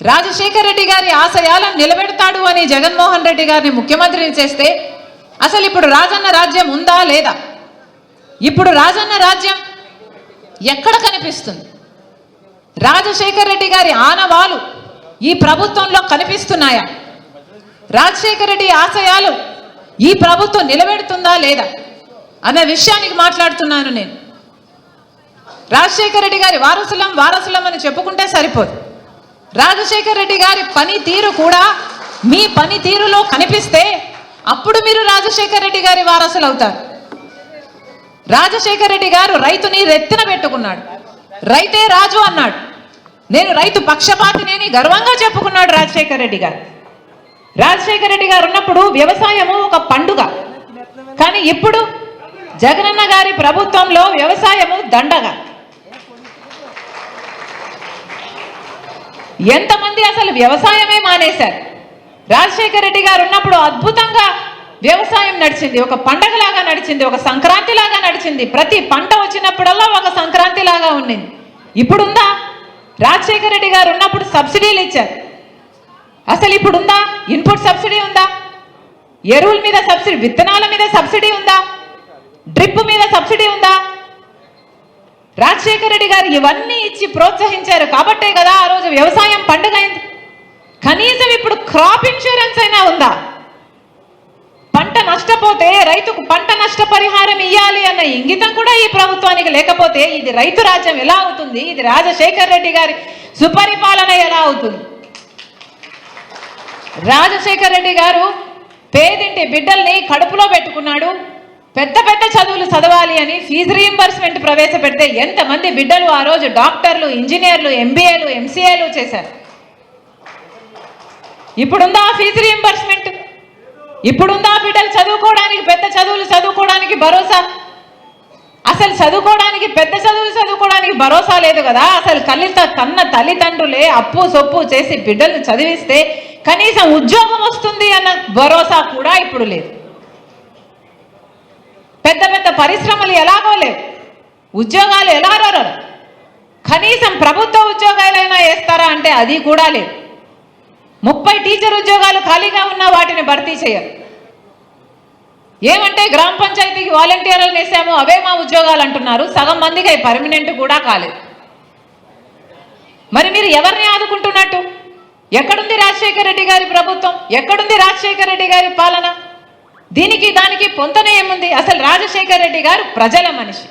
రాజశేఖర రెడ్డి గారి ఆశయాలను నిలబెడతాడు అని జగన్మోహన్ రెడ్డి గారిని ముఖ్యమంత్రిని చేస్తే అసలు ఇప్పుడు రాజన్న రాజ్యం ఉందా లేదా? ఇప్పుడు రాజన్న రాజ్యం ఎక్కడ కనిపిస్తుంది? రాజశేఖర రెడ్డి గారి ఆనవాలు ఈ ప్రభుత్వంలో కనిపిస్తున్నాయా? రాజశేఖర రెడ్డి ఆశయాలు ఈ ప్రభుత్వం నిలబెడుతుందా లేదా? అనే విషయానికి మాట్లాడుతున్నాను నేను. రాజశేఖర రెడ్డి గారి వారసులం వారసులం అని చెప్పుకుంటే సరిపోదు. రాజశేఖర రెడ్డి గారి పనితీరు కూడా మీ పనితీరులో కనిపిస్తే అప్పుడు మీరు రాజశేఖర రెడ్డి గారి వారసులు అవుతారు. రాజశేఖర రెడ్డి గారు రైతుని రెత్తిన పెట్టుకున్నాడు. రైతే రాజు అన్నాడు. నేను రైతు పక్షపాతినేని గర్వంగా చెప్పుకున్నాడు రాజశేఖర రెడ్డి గారు. రాజశేఖర రెడ్డి గారు ఉన్నప్పుడు వ్యవసాయము ఒక పండుగ. కానీ ఇప్పుడు జగనన్న గారి ప్రభుత్వంలో వ్యవసాయము దండగా. ఎంతమంది అసలు వ్యవసాయమే మానేశారు? రాజశేఖర రెడ్డి గారు ఉన్నప్పుడు అద్భుతంగా వ్యవసాయం నడిచింది. ఒక పండగలాగా నడిచింది. ఒక సంక్రాంతి లాగా నడిచింది. ప్రతి పంట వచ్చినప్పుడల్లా ఒక సంక్రాంతి లాగా ఉండింది ఇప్పుడుందా? రాజశేఖర రెడ్డి గారు ఉన్నప్పుడు సబ్సిడీలు ఇచ్చారు. అసలు ఇప్పుడు ఉందా ఇన్పుట్ సబ్సిడీ ఉందా? ఎరువుల మీద సబ్సిడీ విత్తనాల మీద సబ్సిడీ ఉందా? డ్రిప్ మీద సబ్సిడీ ఉందా? రాజశేఖర రెడ్డి గారు ఇవన్నీ ఇచ్చి ప్రోత్సహించారు. కాబట్టే కదా ఆ రోజు వ్యవసాయం పండుగ అయింది కనీసం ఇప్పుడు క్రాప్ ఇన్సూరెన్స్ అయినా ఉందా? పంట నష్టపోతే రైతుకు పంట నష్టపరిహారం ఇవ్వాలి అన్న ఇంగితం కూడా ఈ ప్రభుత్వానికి లేకపోతే ఇది రైతు రాజ్యం ఎలా అవుతుంది? ఇది రాజశేఖర రెడ్డి గారి సుపరిపాలన ఎలా అవుతుంది? రాజశేఖర రెడ్డి గారు పేదింటి బిడ్డల్ని కడుపులో పెట్టుకున్నాడు. పెద్ద పెద్ద చదువులు చదవాలి అని ఫీజు రీయింబర్స్మెంట్ ప్రవేశపెడితే ఎంతమంది బిడ్డలు ఆ రోజు డాక్టర్లు ఇంజనీర్లు ఎంబీఏలు ఎంసీఏలు చేశారు? ఇప్పుడుందా ఫీజు రీయింబర్స్మెంట్ ఇప్పుడుందా బిడ్డలు చదువుకోవడానికి పెద్ద చదువులు చదువుకోవడానికి భరోసా? అసలు చదువుకోవడానికి పెద్ద చదువులు చదువుకోవడానికి భరోసా లేదు కదా. అసలు కల్లిత కన్న తల్లిదండ్రులే అప్పు సొప్పు చేసి బిడ్డలు చదివిస్తే కనీసం ఉద్యోగం వస్తుంది అన్న భరోసా కూడా ఇప్పుడు లేదు. పెద్ద పెద్ద పరిశ్రమలు ఎలాగో లేవు. ఉద్యోగాలు ఎలా రారు? కనీసం ప్రభుత్వ ఉద్యోగాలైనా వేస్తారా అంటే అది కూడా లేదు. ముప్పై టీచర్ ఉద్యోగాలు ఖాళీగా ఉన్న వాటిని భర్తీ చేయరు. ఏమంటే గ్రామ పంచాయతీకి వాలంటీర్లు వేసాము అవే మా ఉద్యోగాలు అంటున్నారు. సగం మందికి అవి పర్మనెంట్ కూడా కాలేదు. మరి మీరు ఎవరిని ఆదుకుంటున్నట్టు? ఎక్కడుంది రాజశేఖర రెడ్డి గారి ప్రభుత్వం? ఎక్కడుంది రాజశేఖర రెడ్డి గారి పాలన? దీనికి దానికి పొంతన ఏముంది? అసలు రాజశేఖర రెడ్డి గారు ప్రజల మనిషి.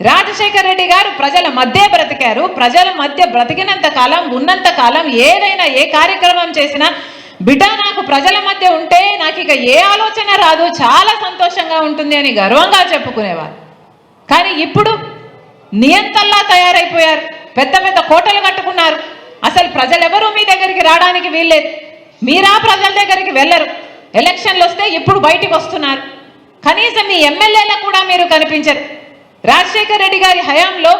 రాజశేఖర రెడ్డి గారు ప్రజల మధ్య బ్రతికారు. ప్రజల మధ్య బ్రతికినంత కాలం ఉన్నంత కాలం ఏదైనా ఏ కార్యక్రమం చేసినా బిడ్డ నాకు ప్రజల మధ్య ఉంటే నాకు ఇక ఏ ఆలోచన రాదు. చాలా సంతోషంగా ఉంటుంది అని గర్వంగా చెప్పుకునేవారు. కానీ ఇప్పుడు నియంతల్లా తయారైపోయారు. పెద్ద పెద్ద కోటలు కట్టుకున్నారు. అసలు ప్రజలెవరూ మీ దగ్గరికి రావడానికి వీల్లేదు. మీరా ప్రజల దగ్గరికి వెళ్ళరు. ఎలక్షన్లు వస్తే ఇప్పుడు బయటికి వస్తున్నారు. కనీసం మీ ఎమ్మెల్యేలకు కూడా మీరు కనిపించరు. రాజశేఖర రెడ్డి గారి హయాంలో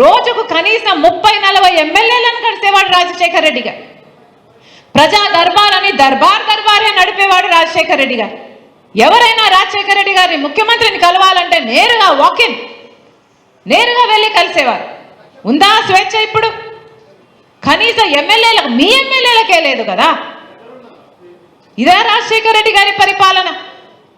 రోజుకు కనీసం ముప్పై నలభై ఎమ్మెల్యేలను కలిసేవాడు రాజశేఖర రెడ్డి గారు. ప్రజా దర్బార్ అని దర్బార్ దర్బారే నడిపేవాడు రాజశేఖర రెడ్డి గారు. ఎవరైనా రాజశేఖర రెడ్డి గారిని ముఖ్యమంత్రిని కలవాలంటే నేరుగా వాకిన్ నేరుగా వెళ్ళి కలిసేవారు. ఉందా స్వేచ్ఛ ఇప్పుడు? కనీసం ఎమ్మెల్యేలకు మీ ఎమ్మెల్యేలకే లేదు కదా. ఇదే రాజశేఖర రెడ్డి గారి పరిపాలన.